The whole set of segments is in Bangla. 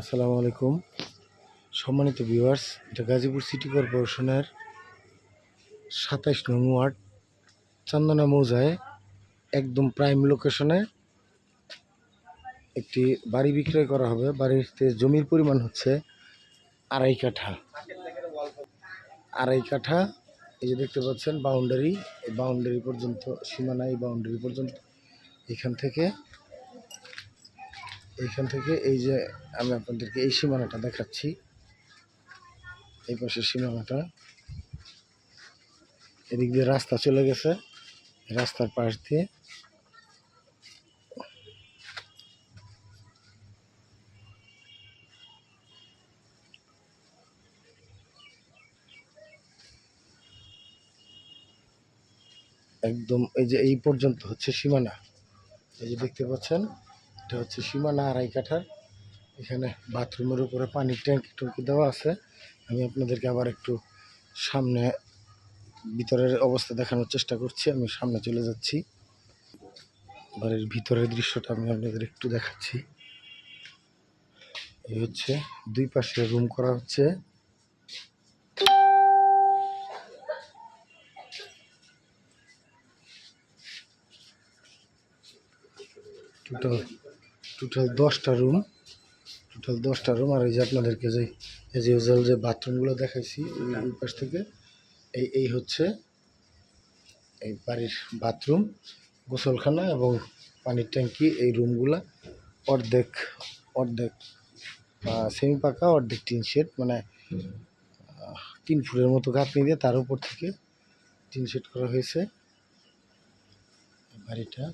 আসসালামু আলাইকুম। সম্মানিত ভিউয়ার্স, এটা গাজীপুর সিটি কর্পোরেশনের সাতাইশ নং ওয়ার্ড, চন্দনা মৌজায় একদম প্রাইম লোকেশনে একটি বাড়ি বিক্রয় করা হবে। বাড়িতে জমির পরিমাণ হচ্ছে আড়াই কাঠা। আড়াই কাঠা, এই যে দেখতে পাচ্ছেন বাউন্ডারি এই বাউন্ডারি পর্যন্ত, সীমানা এই বাউন্ডারি পর্যন্ত এখান থেকে এইখান থেকে এই যে আমি আপনাদেরকে এই সীমানাটা দেখাচ্ছি। এই পাশে সীমানাটা। এদিক দিয়ে রাস্তা চলে গেছে। রাস্তার পাশ দিয়ে। একদম এই যে এই পর্যন্ত হচ্ছে সীমানা। এই যে দেখতে পাচ্ছেন এটা হচ্ছে সীমানা আড়াই কাঠার এখানে বাথরুমের উপরে পানির ট্যাঙ্কি ট্যাঙ্কি দেওয়া আছে। আমি আপনাদেরকে আবার একটু সামনে ভিতরের অবস্থা দেখানোর চেষ্টা করছি। আমি সামনে চলে যাচ্ছি। বাড়ির ভিতরের দৃশ্যটা আমি আপনাদের একটু দেখাচ্ছি। এই হচ্ছে দুই পাশে রুম করা হচ্ছে। টোটাল টোটাল দশটা রুম টোটাল দশটা রুম আর এই যে আপনাদেরকে যে এই যে যে বাথরুমগুলো দেখাইছি ওই ওই পাশ থেকে এই এই হচ্ছে এই বাড়ির বাথরুম গোসলখানা এবং পানির ট্যাঙ্কি এই রুমগুলা অর্ধেক অর্ধেক সেমি পাকা অর্ধেক টিন শেড মানে তিন ফুটের মতো গাঁথনি দিয়ে তার উপর থেকে টিন শেড করা হয়েছে। বাড়িটা।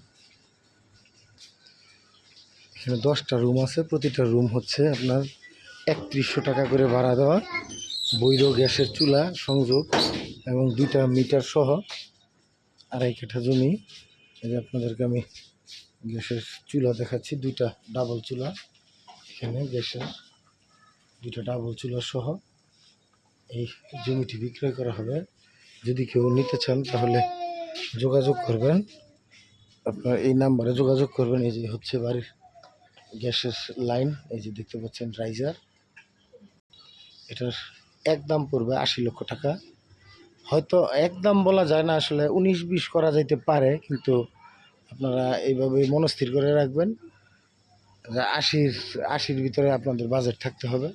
এখানে দশটা রুম আছে, প্রতিটা রুম হচ্ছে আপনার একত্রিশশো টাকা করে ভাড়া দেওয়া। বৈধ গ্যাসের চুলা সংযোগ এবং দুইটা মিটার সহ আড়াই কাঠা জমি। এই যে আপনাদেরকে আমি গ্যাসের চুলা দেখাচ্ছি, দুইটা ডাবল চুলা। এখানে গ্যাসের দুইটা ডাবল চুলা সহ এই জমিটি বিক্রয় করা হবে। যদি কেউ নিতে চান তাহলে যোগাযোগ করবেন। আপনার এই নাম্বারে যোগাযোগ করবেন, এই যে হচ্ছে বাড়ির গ্যাসের লাইন, এই যে দেখতে পাচ্ছেন রাইজার এটার একদম পড়বে আশি লক্ষ টাকা। হয়তো একদম বলা যায় না, আসলে উনিশ বিশ করা যাইতে পারে, কিন্তু আপনারা এইভাবে মনস্থির করে রাখবেন। আশির আশির ভিতরে আপনাদের বাজেট থাকতে হবে।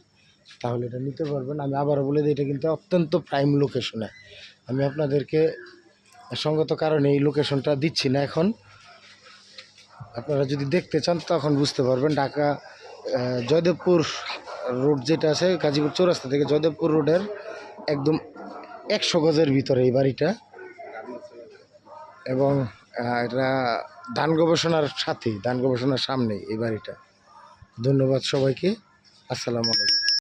তাহলে এটা নিতে পারবেন। আমি আবারও বলে দিই, এটা কিন্তু অত্যন্ত প্রাইম লোকেশনে আমি আপনাদেরকে সঙ্গত কারণে এই লোকেশনটা দিচ্ছি না এখন। আপনারা যদি দেখতে চান, তখন বুঝতে পারবেন ঢাকা জয়দেবপুর রোড যেটা আছে, গাজীপুর চৌরাস্তা থেকে জয়দেবপুর রোডের একদম একশো গজের ভিতরে এই বাড়িটা। এবং এটা ধান গবেষণার সাথে, ধান গবেষণার সামনে এই বাড়িটা। ধন্যবাদ সবাইকে। আসসালামু আলাইকুম।